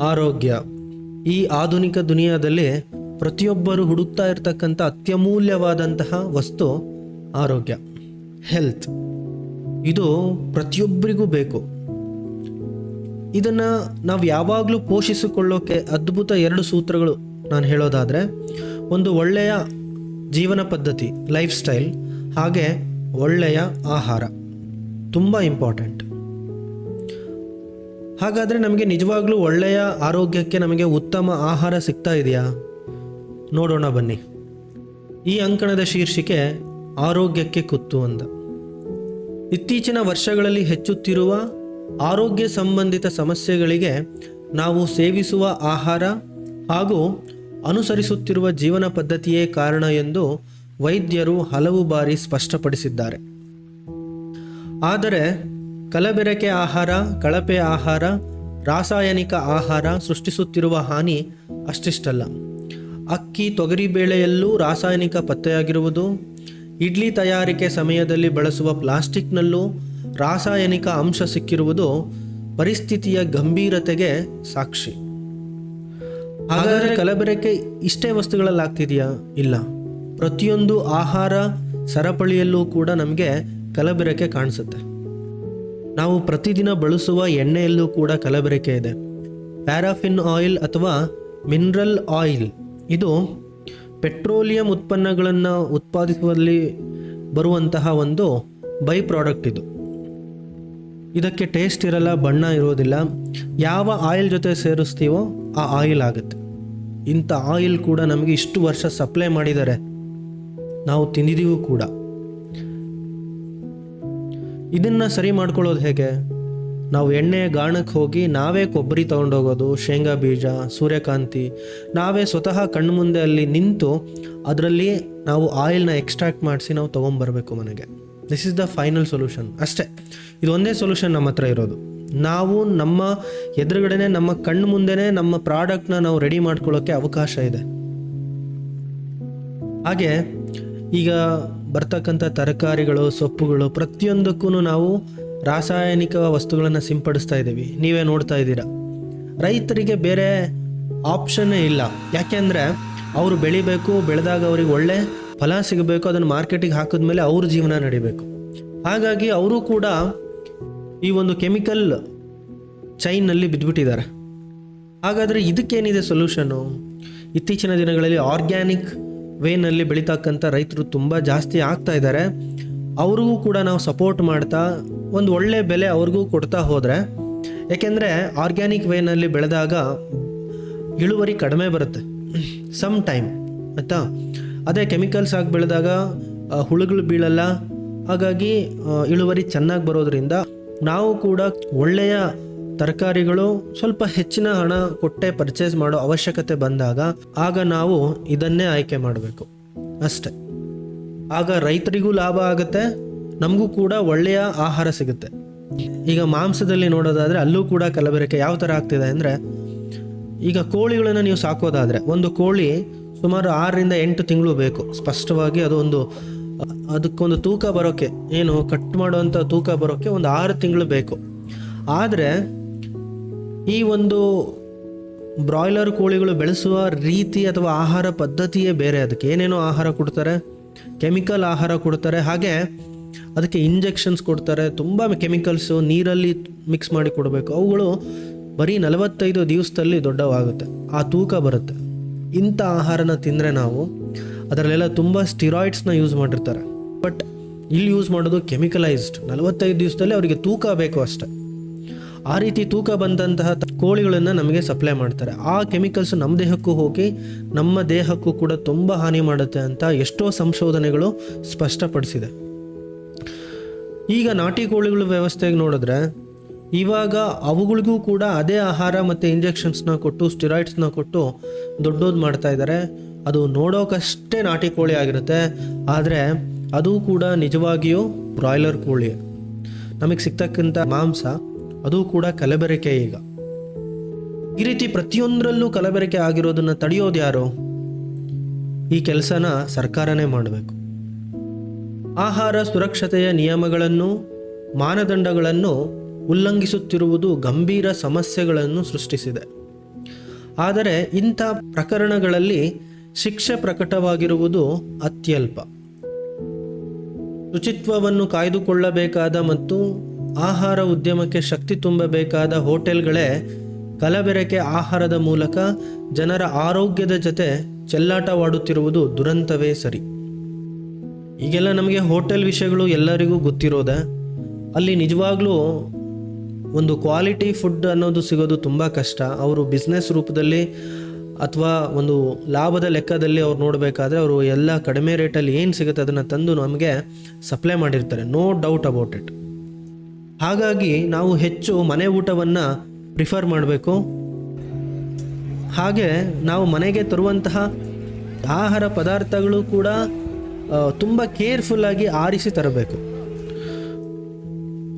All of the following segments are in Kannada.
ಆರೋಗ್ಯ. ಈ ಆಧುನಿಕ ದುನಿಯಾದಲ್ಲಿ ಪ್ರತಿಯೊಬ್ಬರು ಹುಡುಕ್ತಾ ಇರತಕ್ಕಂಥ ಅತ್ಯಮೂಲ್ಯವಾದಂತಹ ವಸ್ತು ಆರೋಗ್ಯ. ಹೆಲ್ತ್ ಇದು ಪ್ರತಿಯೊಬ್ಬರಿಗೂ ಬೇಕು. ಇದನ್ನು ನಾವು ಯಾವಾಗಲೂ ಪೋಷಿಸಿಕೊಳ್ಳೋಕೆ ಅದ್ಭುತ ಎರಡು ಸೂತ್ರಗಳು ನಾನು ಹೇಳೋದಾದರೆ, ಒಂದು ಒಳ್ಳೆಯ ಜೀವನ ಪದ್ಧತಿ ಲೈಫ್ ಸ್ಟೈಲ್ ಹಾಗೆ ಒಳ್ಳೆಯ ಆಹಾರ. ತುಂಬ ಇಂಪಾರ್ಟೆಂಟ್ ಹಾಗಾದರೆ ನಮಗೆ ನಿಜವಾಗ್ಲೂ ಒಳ್ಳೆಯ ಆರೋಗ್ಯಕ್ಕೆ ನಮಗೆ ಉತ್ತಮ ಆಹಾರ ಸಿಗ್ತಾ ಇದೆಯಾ? ನೋಡೋಣ ಬನ್ನಿ. ಈ ಅಂಕಣದ ಶೀರ್ಷಿಕೆ, ಆರೋಗ್ಯಕ್ಕೆ ಕುತ್ತು ಅಂದ. ಇತ್ತೀಚಿನ ವರ್ಷಗಳಲ್ಲಿ ಹೆಚ್ಚುತ್ತಿರುವ ಆರೋಗ್ಯ ಸಂಬಂಧಿತ ಸಮಸ್ಯೆಗಳಿಗೆ ನಾವು ಸೇವಿಸುವ ಆಹಾರ ಹಾಗೂ ಅನುಸರಿಸುತ್ತಿರುವ ಜೀವನ ಪದ್ಧತಿಯೇ ಕಾರಣ ಎಂದು ವೈದ್ಯರು ಹಲವು ಬಾರಿ ಸ್ಪಷ್ಟಪಡಿಸಿದ್ದಾರೆ. ಆದರೆ ಕಲಬೆರಕೆ ಆಹಾರ, ಕಳಪೆ ಆಹಾರ, ರಾಸಾಯನಿಕ ಆಹಾರ ಸೃಷ್ಟಿಸುತ್ತಿರುವ ಹಾನಿ ಅಷ್ಟಿಷ್ಟಲ್ಲ. ಅಕ್ಕಿ, ತೊಗರಿ ಬೇಳೆಯಲ್ಲೂ ರಾಸಾಯನಿಕ ಪತ್ತೆಯಾಗಿರುವುದು. ಇಡ್ಲಿ ತಯಾರಿಕೆ ಸಮಯದಲ್ಲಿ ಬಳಸುವ ಪ್ಲಾಸ್ಟಿಕ್ನಲ್ಲೂ ರಾಸಾಯನಿಕ ಅಂಶ ಸಿಕ್ಕಿರುವುದು ಪರಿಸ್ಥಿತಿಯ ಗಂಭೀರತೆಗೆ ಸಾಕ್ಷಿ. ಹಾಗಾದರೆ ಕಲಬೆರಕೆ ಇಷ್ಟೇ ವಸ್ತುಗಳಲ್ಲಾಗ್ತಿದೆಯಾ? ಇಲ್ಲ. ಪ್ರತಿಯೊಂದು ಆಹಾರ ಸರಪಳಿಯಲ್ಲೂ ಕೂಡ ನಮಗೆ ಕಲಬೆರಕೆ ಕಾಣಿಸುತ್ತೆ. ನಾವು ಪ್ರತಿದಿನ ಬಳಸುವ ಎಣ್ಣೆಯಲ್ಲೂ ಕೂಡ ಕಲಬೆರಕೆ ಇದೆ. ಪ್ಯಾರಾಫಿನ್ ಆಯಿಲ್ ಅಥವಾ ಮಿನರಲ್ ಆಯಿಲ್. ಇದು ಪೆಟ್ರೋಲಿಯಂ ಉತ್ಪನ್ನಗಳನ್ನು ಉತ್ಪಾದಿಸುವಲ್ಲಿ ಬರುವಂತಹ ಒಂದು ಬೈ ಪ್ರಾಡಕ್ಟ್ ಇದು. ಇದಕ್ಕೆ ಟೇಸ್ಟ್ ಇರಲ್ಲ, ಬಣ್ಣ ಇರೋದಿಲ್ಲ. ಯಾವ ಆಯಿಲ್ ಜೊತೆ ಸೇರಿಸ್ತೀವೋ ಆ ಆಯಿಲ್ ಆಗುತ್ತೆ. ಇಂಥ ಆಯಿಲ್ ಕೂಡ ನಮಗೆ ಇಷ್ಟು ವರ್ಷ ಸಪ್ಲೈ ಮಾಡಿದ್ದಾರೆ ನಾವು ತಿಂದಿದ್ದೀವಿ ಕೂಡ. ಇದನ್ನು ಸರಿ ಮಾಡ್ಕೊಳ್ಳೋದು ಹೇಗೆ? ನಾವು ಎಣ್ಣೆ ಗಾಣಕ್ಕೆ ಹೋಗಿ ನಾವೇ ಕೊಬ್ಬರಿ ತೊಗೊಂಡೋಗೋದು, ಶೇಂಗಾ ಬೀಜ, ಸೂರ್ಯಕಾಂತಿ, ನಾವೇ ಸ್ವತಃ ಕಣ್ಣು ಮುಂದೆ ಅಲ್ಲಿ ನಿಂತು ಅದರಲ್ಲಿ ನಾವು ಆಯಿಲ್ನ ಎಕ್ಸ್ಟ್ರಾಕ್ಟ್ ಮಾಡಿಸಿ ನಾವು ತೊಗೊಂಬರ್ಬೇಕು ಮನೆಗೆ. This is the final solution ಅಷ್ಟೇ. ಇದು ಒಂದೇ ಸೊಲ್ಯೂಷನ್ ನಮ್ಮ ಹತ್ರ ಇರೋದು. ನಾವು ನಮ್ಮ ಎದುರುಗಡೆನೆ, ನಮ್ಮ ಕಣ್ಣು ಮುಂದೆನೇ ನಮ್ಮ ಪ್ರಾಡಕ್ಟ್ನ ನಾವು ರೆಡಿ ಮಾಡ್ಕೊಳ್ಳೋಕ್ಕೆ ಅವಕಾಶ ಇದೆ. ಹಾಗೆ ಈಗ ಬರ್ತಕ್ಕಂಥ ತರಕಾರಿಗಳು, ಸೊಪ್ಪುಗಳು ಪ್ರತಿಯೊಂದಕ್ಕೂ ನಾವು ರಾಸಾಯನಿಕ ವಸ್ತುಗಳನ್ನು ಸಿಂಪಡಿಸ್ತಾ ಇದ್ದೀವಿ. ನೀವೇ ನೋಡ್ತಾ ಇದ್ದೀರಾ. ರೈತರಿಗೆ ಬೇರೆ ಆಪ್ಷನ್ನೇ ಇಲ್ಲ. ಯಾಕೆಂದರೆ ಅವರು ಬೆಳಿಬೇಕು, ಬೆಳೆದಾಗ ಅವ್ರಿಗೆ ಒಳ್ಳೆ ಫಲ ಸಿಗಬೇಕು, ಅದನ್ನು ಮಾರ್ಕೆಟಿಗೆ ಹಾಕಿದ್ಮೇಲೆ ಅವ್ರ ಜೀವನ ನಡಿಬೇಕು. ಹಾಗಾಗಿ ಅವರು ಕೂಡ ಈ ಒಂದು ಕೆಮಿಕಲ್ ಚೈನ್ನಲ್ಲಿ ಬಿದ್ದುಬಿಟ್ಟಿದ್ದಾರೆ ಹಾಗಾದರೆ ಇದಕ್ಕೇನಿದೆ ಸೊಲ್ಯೂಷನ್ನು ಇತ್ತೀಚಿನ ದಿನಗಳಲ್ಲಿ ಆರ್ಗ್ಯಾನಿಕ್ ವೇನಲ್ಲಿ ಬೆಳೀತಕ್ಕಂಥ ರೈತರು ತುಂಬ ಜಾಸ್ತಿ ಆಗ್ತಾ ಇದ್ದಾರೆ. ಅವ್ರಿಗೂ ಕೂಡ ನಾವು ಸಪೋರ್ಟ್ ಮಾಡ್ತಾ ಒಂದು ಒಳ್ಳೆ ಬೆಲೆ ಅವ್ರಿಗೂ ಕೊಡ್ತಾ ಹೋದರೆ, ಏಕೆಂದರೆ ಆರ್ಗ್ಯಾನಿಕ್ ವೇನಲ್ಲಿ ಬೆಳೆದಾಗ ಇಳುವರಿ ಕಡಿಮೆ ಬರುತ್ತೆ. ಸಮ್ ಟೈಮ್ ಆಯಿತಾ? ಅದೇ ಕೆಮಿಕಲ್ಸ್ ಆಗಿ ಬೆಳೆದಾಗ ಹುಳುಗಳು ಬೀಳಲ್ಲ. ಹಾಗಾಗಿ ಇಳುವರಿ ಚೆನ್ನಾಗಿ ಬರೋದ್ರಿಂದ ನಾವು ಕೂಡ ಒಳ್ಳೆಯ ತರಕಾರಿಗಳು ಸ್ವಲ್ಪ ಹೆಚ್ಚಿನ ಹಣ ಕೊಟ್ಟೆ ಪರ್ಚೇಸ್ ಮಾಡೋ ಅವಶ್ಯಕತೆ ಬಂದಾಗ ಆಗ ನಾವು ಇದನ್ನೇ ಆಯ್ಕೆ ಮಾಡಬೇಕು. ಅಷ್ಟೆ. ಆಗ ರೈತರಿಗೂ ಲಾಭ ಆಗುತ್ತೆ, ನಮಗೂ ಕೂಡ ಒಳ್ಳೆಯ ಆಹಾರ ಸಿಗುತ್ತೆ. ಈಗ ಮಾಂಸದಲ್ಲಿ ನೋಡೋದಾದರೆ ಅಲ್ಲೂ ಕೂಡ ಕಲಬೆರಕೆ ಯಾವ ಥರ ಆಗ್ತಿದೆ ಅಂದರೆ, ಈಗ ಕೋಳಿಗಳನ್ನು ನೀವು ಸಾಕೋದಾದರೆ ಒಂದು ಕೋಳಿ ಸುಮಾರು ಆರರಿಂದ ಎಂಟು ತಿಂಗಳು ಬೇಕು. ಸ್ಪಷ್ಟವಾಗಿ ಅದು ಒಂದು, ಅದಕ್ಕೊಂದು ತೂಕ ಬರೋಕ್ಕೆ ಏನು ಕಟ್ ಮಾಡುವಂಥ ತೂಕ ಬರೋಕ್ಕೆ ಒಂದು ಆರು ತಿಂಗಳು ಬೇಕು. ಆದರೆ ಈ ಒಂದು ಬ್ರಾಯ್ಲರ್ ಕೋಳಿಗಳು ಬೆಳೆಸುವ ರೀತಿ ಅಥವಾ ಆಹಾರ ಪದ್ಧತಿಯೇ ಬೇರೆ. ಅದಕ್ಕೆ ಏನೇನೋ ಆಹಾರ ಕೊಡ್ತಾರೆ, ಕೆಮಿಕಲ್ ಆಹಾರ ಕೊಡ್ತಾರೆ, ಹಾಗೆ ಅದಕ್ಕೆ ಇಂಜೆಕ್ಷನ್ಸ್ ಕೊಡ್ತಾರೆ. ತುಂಬ ಕೆಮಿಕಲ್ಸು ನೀರಲ್ಲಿ ಮಿಕ್ಸ್ ಮಾಡಿ ಕೊಡಬೇಕು. ಅವುಗಳು ಬರೀ ನಲವತ್ತೈದು ದಿವಸದಲ್ಲಿ ದೊಡ್ಡವಾಗುತ್ತೆ. ಆ ತೂಕ ಬರುತ್ತೆ. ಇಂಥ ಆಹಾರನ ತಿಂದರೆ ನಾವು ಅದರಲ್ಲೆಲ್ಲ ತುಂಬ ಸ್ಟಿರಾಯ್ಡ್ಸ್ನ ಯೂಸ್ ಮಾಡಿರ್ತಾರೆ. ಬಟ್ ಇಲ್ಲಿ ಯೂಸ್ ಮಾಡೋದು ಕೆಮಿಕಲೈಸ್ಡ್ ನಲವತ್ತೈದು ದಿವಸದಲ್ಲಿ ಅವರಿಗೆ ತೂಕ ಬೇಕು ಅಷ್ಟೆ. ಆ ರೀತಿ ತೂಕ ಬಂದಂತಹ ಕೋಳಿಗಳನ್ನು ನಮಗೆ ಸಪ್ಲೈ ಮಾಡ್ತಾರೆ. ಆ ಕೆಮಿಕಲ್ಸ್ ನಮ್ಮ ದೇಹಕ್ಕೂ ಹೋಗಿ ನಮ್ಮ ದೇಹಕ್ಕೂ ಕೂಡ ತುಂಬ ಹಾನಿ ಮಾಡುತ್ತೆ ಅಂತ ಎಷ್ಟೋ ಸಂಶೋಧನೆಗಳು ಸ್ಪಷ್ಟಪಡಿಸಿದೆ. ಈಗ ನಾಟಿ ಕೋಳಿಗಳ ವ್ಯವಸ್ಥೆಗೆ ನೋಡಿದ್ರೆ ಇವಾಗ ಅವುಗಳಿಗೂ ಕೂಡ ಅದೇ ಆಹಾರ ಮತ್ತು ಇಂಜೆಕ್ಷನ್ಸ್ನ ಕೊಟ್ಟು ಸ್ಟಿರಾಯ್ಡ್ಸ್ನ ಕೊಟ್ಟು ದೊಡ್ಡೋದು ಮಾಡ್ತಾ ಇದ್ದಾರೆ ಅದು ನೋಡೋಕಷ್ಟೇ ನಾಟಿ ಕೋಳಿ ಆಗಿರುತ್ತೆ. ಆದರೆ ಅದು ಕೂಡ ನಿಜವಾಗಿಯೂ ಬ್ರಾಯ್ಲರ್ ಕೋಳಿ. ನಮಗೆ ಸಿಗ್ತಕ್ಕಂಥ ಮಾಂಸ ಅದು ಕೂಡ ಕಲಬೆರಕೆ ಈಗ. ಈ ರೀತಿ ಪ್ರತಿಯೊಂದರಲ್ಲೂ ಕಲಬೆರಕೆ ಆಗಿರೋದನ್ನು ತಡೆಯೋದು ಯಾರು? ಈ ಕೆಲಸನ ಸರ್ಕಾರನೇ ಮಾಡಬೇಕು. ಆಹಾರ ಸುರಕ್ಷತೆಯ ನಿಯಮಗಳನ್ನು, ಮಾನದಂಡಗಳನ್ನು ಉಲ್ಲಂಘಿಸುತ್ತಿರುವುದು ಗಂಭೀರ ಸಮಸ್ಯೆಗಳನ್ನು ಸೃಷ್ಟಿಸಿದೆ. ಆದರೆ ಇಂಥ ಪ್ರಕರಣಗಳಲ್ಲಿ ಶಿಕ್ಷೆ ಪ್ರಕಟವಾಗಿರುವುದು ಅತ್ಯಲ್ಪ. ಶುಚಿತ್ವವನ್ನು ಕಾಯ್ದುಕೊಳ್ಳಬೇಕಾದ ಮತ್ತು ಆಹಾರ ಉದ್ಯಮಕ್ಕೆ ಶಕ್ತಿ ತುಂಬಬೇಕಾದ ಹೋಟೆಲ್ಗಳೇ ಕಲಬೆರಕೆ ಆಹಾರದ ಮೂಲಕ ಜನರ ಆರೋಗ್ಯದ ಜೊತೆ ಚೆಲ್ಲಾಟವಾಡುತ್ತಿರುವುದು ದುರಂತವೇ ಸರಿ. ಈಗೆಲ್ಲ ನಮಗೆ ಹೋಟೆಲ್ ವಿಷಯಗಳು ಎಲ್ಲರಿಗೂ ಗೊತ್ತಿರೋದೆ. ಅಲ್ಲಿ ನಿಜವಾಗ್ಲೂ ಒಂದು ಕ್ವಾಲಿಟಿ ಫುಡ್ ಅನ್ನೋದು ಸಿಗೋದು ತುಂಬ ಕಷ್ಟ. ಅವರು ಬಿಸ್ನೆಸ್ ರೂಪದಲ್ಲಿ ಅಥವಾ ಒಂದು ಲಾಭದ ಲೆಕ್ಕದಲ್ಲಿ ಅವ್ರು ನೋಡಬೇಕಾದ್ರೆ ಅವರು ಎಲ್ಲ ಕಡಿಮೆ ರೇಟಲ್ಲಿ ಏನು ಸಿಗುತ್ತೆ ಅದನ್ನು ತಂದು ನಮಗೆ ಸಪ್ಲೈ ಮಾಡಿರ್ತಾರೆ. ನೋ ಡೌಟ್ ಅಬೌಟ್ ಇಟ್ ಹಾಗಾಗಿ ನಾವು ಹೆಚ್ಚು ಮನೆ ಊಟವನ್ನು ಪ್ರಿಫರ್ ಮಾಡಬೇಕು. ಹಾಗೆ ನಾವು ಮನೆಗೆ ತರುವಂತಹ ಆಹಾರ ಪದಾರ್ಥಗಳು ಕೂಡ ತುಂಬ ಕೇರ್ಫುಲ್ಲಾಗಿ ಆರಿಸಿ ತರಬೇಕು.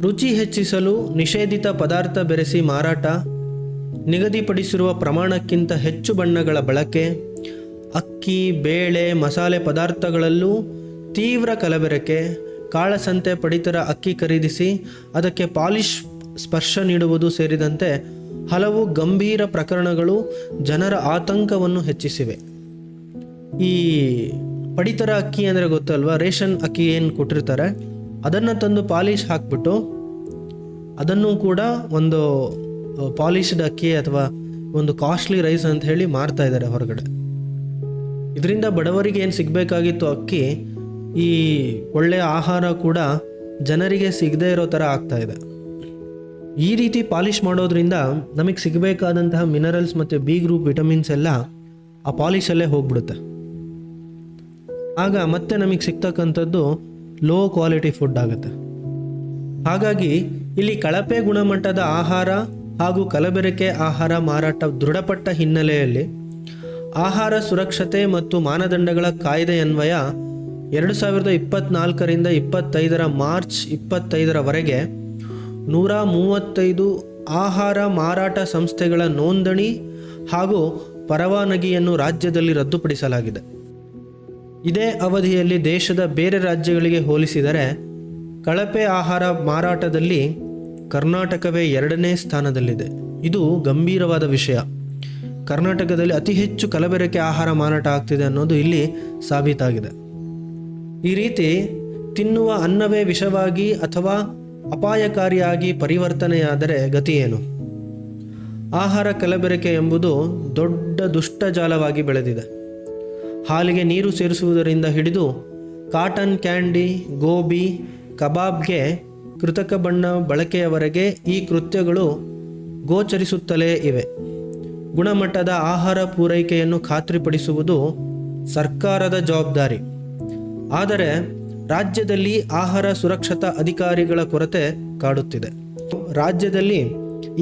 ರುಚಿ ಹೆಚ್ಚಿಸಲು ನಿಷೇಧಿತ ಪದಾರ್ಥ ಬೆರೆಸಿ ಮಾರಾಟ, ನಿಗದಿಪಡಿಸಿರುವ ಪ್ರಮಾಣಕ್ಕಿಂತ ಹೆಚ್ಚು ಬಣ್ಣಗಳ ಬಳಕೆ, ಅಕ್ಕಿ, ಬೇಳೆ, ಮಸಾಲೆ ಪದಾರ್ಥಗಳಲ್ಲೂ ತೀವ್ರ ಕಲಬೆರಕೆ ಕಾಳಸಂತೆ ಪಡಿತರ ಅಕ್ಕಿ ಖರೀದಿಸಿ ಅದಕ್ಕೆ ಪಾಲಿಶ್ ಸ್ಪರ್ಶ ನೀಡುವುದು ಸೇರಿದಂತೆ ಹಲವು ಗಂಭೀರ ಪ್ರಕರಣಗಳು ಜನರ ಆತಂಕವನ್ನು ಹೆಚ್ಚಿಸಿವೆ. ಈ ಪಡಿತರ ಅಕ್ಕಿ ಅಂದರೆ ಗೊತ್ತಲ್ವಾ? ರೇಷನ್ ಅಕ್ಕಿ ಏನು ಕೊಟ್ಟಿರ್ತಾರೆ? ಅದನ್ನು ತಂದು ಪಾಲಿಶ್ ಹಾಕ್ಬಿಟ್ಟು ಅದನ್ನು ಕೂಡ ಒಂದು ಪಾಲಿಶ್ಡ್ ಅಕ್ಕಿ ಅಥವಾ ಒಂದು ಕಾಸ್ಟ್ಲಿ ರೈಸ್ ಅಂತ ಹೇಳಿ ಮಾರ್ತಾ ಇದ್ದಾರೆ ಹೊರಗಡೆ. ಇದರಿಂದ ಬಡವರಿಗೆ ಏನು ಸಿಗಬೇಕಾಗಿತ್ತು ಅಕ್ಕಿ? ಈ ಒಳ್ಳೆಯ ಆಹಾರ ಕೂಡ ಜನರಿಗೆ ಸಿಗದೇ ಇರೋ ಥರ ಆಗ್ತಾ ಇದೆ. ಈ ರೀತಿ ಪಾಲಿಷ್ ಮಾಡೋದ್ರಿಂದ ನಮಗೆ ಸಿಗಬೇಕಾದಂತಹ ಮಿನರಲ್ಸ್ ಮತ್ತು ಬಿ ಗ್ರೂಪ್ ವಿಟಮಿನ್ಸ್ ಎಲ್ಲ ಆ ಪಾಲಿಶಲ್ಲೇ ಹೋಗ್ಬಿಡುತ್ತೆ. ಆಗ ಮತ್ತೆ ನಮಗೆ ಸಿಗ್ತಕ್ಕಂಥದ್ದು ಲೋ ಕ್ವಾಲಿಟಿ ಫುಡ್ ಆಗುತ್ತೆ. ಹಾಗಾಗಿ ಇಲ್ಲಿ ಕಳಪೆ ಗುಣಮಟ್ಟದ ಆಹಾರ ಹಾಗೂ ಕಲಬೆರಕೆ ಆಹಾರ ಮಾರಾಟ ದೃಢಪಟ್ಟ ಹಿನ್ನೆಲೆಯಲ್ಲಿ ಆಹಾರ ಸುರಕ್ಷತೆ ಮತ್ತು ಮಾನದಂಡಗಳ ಕಾಯ್ದೆಯನ್ವಯ ಎರಡು ಸಾವಿರದ ಇಪ್ಪತ್ತ್ನಾಲ್ಕರಿಂದ ಇಪ್ಪತ್ತೈದರ ಮಾರ್ಚ್ ಇಪ್ಪತ್ತೈದರವರೆಗೆ ನೂರ ಮೂವತ್ತೈದು ಆಹಾರ ಮಾರಾಟ ಸಂಸ್ಥೆಗಳ ನೋಂದಣಿ ಹಾಗೂ ಪರವಾನಗಿಯನ್ನು ರಾಜ್ಯದಲ್ಲಿ ರದ್ದುಪಡಿಸಲಾಗಿದೆ. ಇದೇ ಅವಧಿಯಲ್ಲಿ ದೇಶದ ಬೇರೆ ರಾಜ್ಯಗಳಿಗೆ ಹೋಲಿಸಿದರೆ ಕಳಪೆ ಆಹಾರ ಮಾರಾಟದಲ್ಲಿ ಕರ್ನಾಟಕವೇ ಎರಡನೇ ಸ್ಥಾನದಲ್ಲಿದೆ. ಇದು ಗಂಭೀರವಾದ ವಿಷಯ. ಕರ್ನಾಟಕದಲ್ಲಿ ಅತಿ ಹೆಚ್ಚು ಕಲಬೆರಕೆ ಆಹಾರ ಮಾರಾಟ ಆಗ್ತಿದೆ ಅನ್ನೋದು ಇಲ್ಲಿ ಸಾಬೀತಾಗಿದೆ. ಈ ರೀತಿ ತಿನ್ನುವ ಅನ್ನವೇ ವಿಷವಾಗಿ ಅಥವಾ ಅಪಾಯಕಾರಿಯಾಗಿ ಪರಿವರ್ತನೆಯಾದರೆ ಗತಿ ಏನು ಆಹಾರ ಕಲಬೆರಕೆ ಎಂಬುದು ದೊಡ್ಡ ದುಷ್ಟಜಾಲವಾಗಿ ಬೆಳೆದಿದೆ. ಹಾಲಿಗೆ ನೀರು ಸೇರಿಸುವುದರಿಂದ ಹಿಡಿದು ಕಾಟನ್ ಕ್ಯಾಂಡಿ, ಗೋಬಿ, ಕಬಾಬ್ಗೆ ಕೃತಕ ಬಣ್ಣ ಬಳಕೆಯವರೆಗೆ ಈ ಕೃತ್ಯಗಳು ಗೋಚರಿಸುತ್ತಲೇ ಇವೆ. ಗುಣಮಟ್ಟದ ಆಹಾರ ಪೂರೈಕೆಯನ್ನು ಖಾತ್ರಿಪಡಿಸುವುದು ಸರ್ಕಾರದ ಜವಾಬ್ದಾರಿ. ಆದರೆ ರಾಜ್ಯದಲ್ಲಿ ಆಹಾರ ಸುರಕ್ಷತಾ ಅಧಿಕಾರಿಗಳ ಕೊರತೆ ಕಾಡುತ್ತಿದೆ. ರಾಜ್ಯದಲ್ಲಿ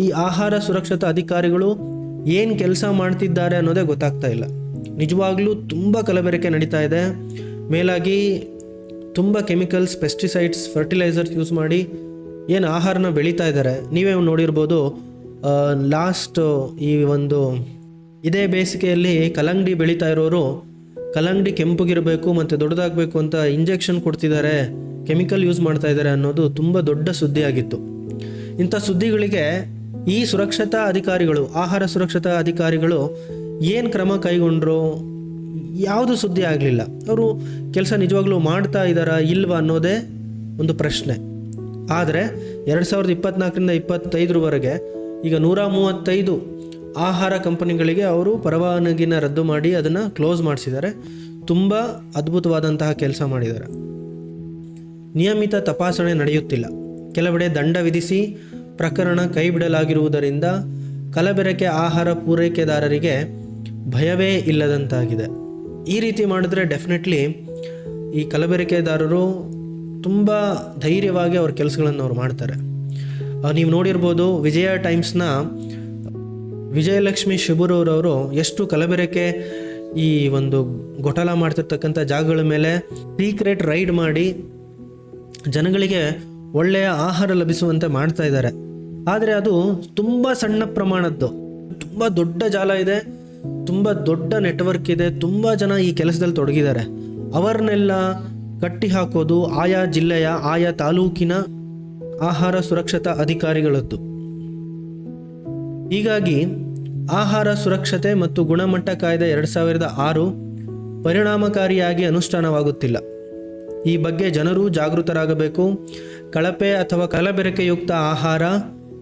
ಈ ಆಹಾರ ಸುರಕ್ಷತಾ ಅಧಿಕಾರಿಗಳು ಏನು ಕೆಲಸ ಮಾಡ್ತಿದ್ದಾರೆ ಅನ್ನೋದೇ ಗೊತ್ತಾಗ್ತಾ ಇಲ್ಲ. ನಿಜವಾಗ್ಲೂ ತುಂಬ ಕಲಬೆರಕೆ ನಡೀತಾ ಇದೆ. ಮೇಲಾಗಿ ತುಂಬ ಕೆಮಿಕಲ್ಸ್, ಪೆಸ್ಟಿಸೈಡ್ಸ್, ಫರ್ಟಿಲೈಸರ್ಸ್ ಯೂಸ್ ಮಾಡಿ ಏನು ಆಹಾರನ ಬೆಳೀತಾ ಇದ್ದಾರೆ. ನೀವೇ ನೋಡಿರ್ಬೋದು ಲಾಸ್ಟ್ ಈ ಒಂದು ಇದೇ ಬೇಸಿಗೆಯಲ್ಲಿ ಕಲ್ಲಂಗಡಿ ಬೆಳೀತಾ ಇರೋರು ಕಲ್ಲಂಗಡಿ ಕೆಂಪಗಿರಬೇಕು ಮತ್ತು ದೊಡ್ಡದಾಗಬೇಕು ಅಂತ ಇಂಜೆಕ್ಷನ್ ಕೊಡ್ತಿದ್ದಾರೆ ಕೆಮಿಕಲ್ ಯೂಸ್ ಮಾಡ್ತಾ ಇದ್ದಾರೆ ಅನ್ನೋದು ತುಂಬ ದೊಡ್ಡ ಸುದ್ದಿಯಾಗಿತ್ತು. ಇಂಥ ಸುದ್ದಿಗಳಿಗೆ ಈ ಸುರಕ್ಷತಾ ಅಧಿಕಾರಿಗಳು, ಆಹಾರ ಸುರಕ್ಷತಾ ಅಧಿಕಾರಿಗಳು ಏನು ಕ್ರಮ ಕೈಗೊಂಡ್ರು ಯಾವುದು ಸುದ್ದಿ ಆಗಲಿಲ್ಲ. ಅವರು ಕೆಲಸ ನಿಜವಾಗ್ಲೂ ಮಾಡ್ತಾ ಇದ್ದಾರಾ ಇಲ್ವಾ ಅನ್ನೋದೇ ಒಂದು ಪ್ರಶ್ನೆ. ಆದರೆ ಎರಡು ಸಾವಿರದ ಇಪ್ಪತ್ನಾಲ್ಕರಿಂದ ಇಪ್ಪತ್ತೈದರವರೆಗೆ ಈಗ ನೂರ ಮೂವತ್ತೈದು ಆಹಾರ ಕಂಪನಿಗಳಿಗೆ ಅವರು ಪರವಾನಗಿನ ರದ್ದು ಮಾಡಿ ಅದನ್ನು ಕ್ಲೋಸ್ ಮಾಡಿಸಿದ್ದಾರೆ. ತುಂಬ ಅದ್ಭುತವಾದಂತಹ ಕೆಲಸ ಮಾಡಿದ್ದಾರೆ. ನಿಯಮಿತ ತಪಾಸಣೆ ನಡೆಯುತ್ತಿಲ್ಲ. ಕೆಲವೆಡೆ ದಂಡ ವಿಧಿಸಿ ಪ್ರಕರಣ ಕೈಬಿಡಲಾಗಿರುವುದರಿಂದ ಕಲಬೆರಕೆ ಆಹಾರ ಪೂರೈಕೆದಾರರಿಗೆ ಭಯವೇ ಇಲ್ಲದಂತಾಗಿದೆ. ಈ ರೀತಿ ಮಾಡಿದ್ರೆ ಡೆಫಿನೆಟ್ಲಿ ಈ ಕಲಬೆರಕೆದಾರರು ತುಂಬ ಧೈರ್ಯವಾಗಿ ಅವ್ರ ಕೆಲಸಗಳನ್ನು ಅವ್ರು ಮಾಡ್ತಾರೆ. ನೀವು ನೋಡಿರ್ಬೋದು ವಿಜಯ ಟೈಮ್ಸ್ನ ವಿಜಯಲಕ್ಷ್ಮಿ ಶಿಬುರೂರವರು ಎಷ್ಟು ಕಲಬೆರಕೆ ಈ ಒಂದು ಗೊಟಲ ಮಾಡ್ತಿರ್ತಕ್ಕಂಥ ಜಾಗಗಳ ಮೇಲೆ ಸೀಕ್ರೆಟ್ ರೈಡ್ ಮಾಡಿ ಜನಗಳಿಗೆ ಒಳ್ಳೆಯ ಆಹಾರ ಲಭಿಸುವಂತೆ ಮಾಡ್ತಾ ಇದ್ದಾರೆ. ಆದರೆ ಅದು ತುಂಬ ಸಣ್ಣ ಪ್ರಮಾಣದ್ದು. ತುಂಬ ದೊಡ್ಡ ಜಾಲ ಇದೆ, ತುಂಬ ದೊಡ್ಡ ನೆಟ್ವರ್ಕ್ ಇದೆ, ತುಂಬ ಜನ ಈ ಕೆಲಸದಲ್ಲಿ ತೊಡಗಿದ್ದಾರೆ. ಅವರನ್ನೆಲ್ಲ ಕಟ್ಟಿ ಹಾಕೋದು ಆಯಾ ಜಿಲ್ಲೆಯ, ಆಯಾ ತಾಲೂಕಿನ ಆಹಾರ ಸುರಕ್ಷತಾ ಅಧಿಕಾರಿಗಳದ್ದು. ಹೀಗಾಗಿ ಆಹಾರ ಸುರಕ್ಷತೆ ಮತ್ತು ಗುಣಮಟ್ಟ ಕಾಯ್ದೆ ಎರಡು ಸಾವಿರದ ಆರು ಪರಿಣಾಮಕಾರಿಯಾಗಿ ಅನುಷ್ಠಾನವಾಗುತ್ತಿಲ್ಲ. ಈ ಬಗ್ಗೆ ಜನರು ಜಾಗೃತರಾಗಬೇಕು. ಕಳಪೆ ಅಥವಾ ಕಲಬೆರಕೆಯುಕ್ತ ಆಹಾರ,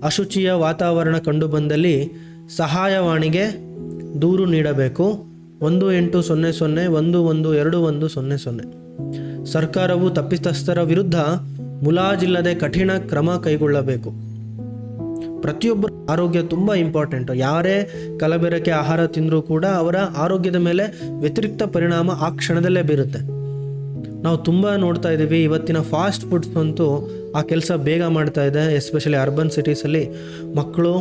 ಅಶುಚಿಯ ವಾತಾವರಣ ಕಂಡುಬಂದಲ್ಲಿ ಸಹಾಯವಾಣಿಗೆ ದೂರು ನೀಡಬೇಕು. ಒಂದು ಎಂಟು ಸೊನ್ನೆ ಸೊನ್ನೆ ಒಂದು ಒಂದು ಎರಡು ಒಂದು ಸೊನ್ನೆ ಸೊನ್ನೆ. ಸರ್ಕಾರವು ತಪ್ಪಿತಸ್ಥರ ವಿರುದ್ಧ ಮುಲಾಜಿಲ್ಲದೆ ಕಠಿಣ ಕ್ರಮ ಕೈಗೊಳ್ಳಬೇಕು. ಪ್ರತಿಯೊಬ್ಬರ ಆರೋಗ್ಯ ತುಂಬ ಇಂಪಾರ್ಟೆಂಟು ಯಾರೇ ಕಲಬೆರಕೆ ಆಹಾರ ತಿಂದರೂ ಕೂಡ ಅವರ ಆರೋಗ್ಯದ ಮೇಲೆ ವ್ಯತಿರಿಕ್ತ ಪರಿಣಾಮ ಆ ಕ್ಷಣದಲ್ಲೇ ಬೀರುತ್ತೆ. ನಾವು ತುಂಬ ನೋಡ್ತಾ ಇದ್ದೀವಿ, ಇವತ್ತಿನ ಫಾಸ್ಟ್ ಫುಡ್ಸ್ ಅಂತೂ ಆ ಕೆಲಸ ಬೇಗ ಮಾಡ್ತಾ ಇದೆ ಎಸ್ಪೆಷಲಿ ಅರ್ಬನ್ ಸಿಟೀಸಲ್ಲಿ ಮಕ್ಕಳು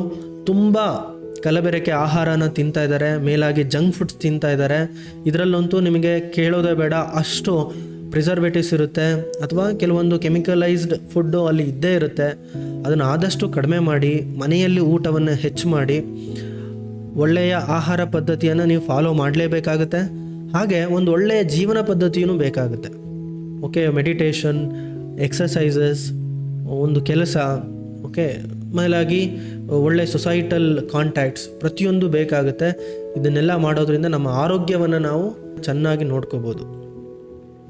ತುಂಬ ಕಲಬೆರಕೆ ಆಹಾರನ ತಿಂತಾ ಇದ್ದಾರೆ, ಮೇಲಾಗಿ ಜಂಕ್ ಫುಡ್ಸ್ ತಿಂತಾ ಇದ್ದಾರೆ. ಇದರಲ್ಲಂತೂ ನಿಮಗೆ ಕೇಳೋದೇ ಬೇಡ, ಅಷ್ಟು ಪ್ರಿಸರ್ವೇಟಿವ್ಸ್ ಇರುತ್ತೆ ಅಥವಾ ಕೆಲವೊಂದು ಕೆಮಿಕಲೈಸ್ಡ್ ಫುಡ್ಡು ಅಲ್ಲಿ ಇದ್ದೇ ಇರುತ್ತೆ, ಅದನ್ನು ಆದಷ್ಟು ಕಡಿಮೆ ಮಾಡಿ, ಮನೆಯಲ್ಲಿ ಊಟವನ್ನು ಹೆಚ್ಚು ಮಾಡಿ, ಒಳ್ಳೆಯ ಆಹಾರ ಪದ್ಧತಿಯನ್ನು ನೀವು ಫಾಲೋ ಮಾಡಲೇಬೇಕಾಗುತ್ತೆ. ಹಾಗೆ ಒಂದು ಒಳ್ಳೆಯ ಜೀವನ ಪದ್ಧತಿಯೂ ಬೇಕಾಗುತ್ತೆ. ಓಕೆ ಮೆಡಿಟೇಷನ್ ಎಕ್ಸಸೈಸಸ್ ಒಂದು ಕೆಲಸ ಓಕೆ ಮೇಲಾಗಿ ಒಳ್ಳೆ ಸೊಸೈಟಲ್ ಕಾಂಟ್ಯಾಕ್ಟ್ಸ್ ಪ್ರತಿಯೊಂದು ಬೇಕಾಗುತ್ತೆ. ಇದನ್ನೆಲ್ಲ ಮಾಡೋದ್ರಿಂದ ನಮ್ಮ ಆರೋಗ್ಯವನ್ನು ನಾವು ಚೆನ್ನಾಗಿ ನೋಡ್ಕೋಬೋದು.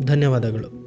ಧನ್ಯವಾದಗಳು.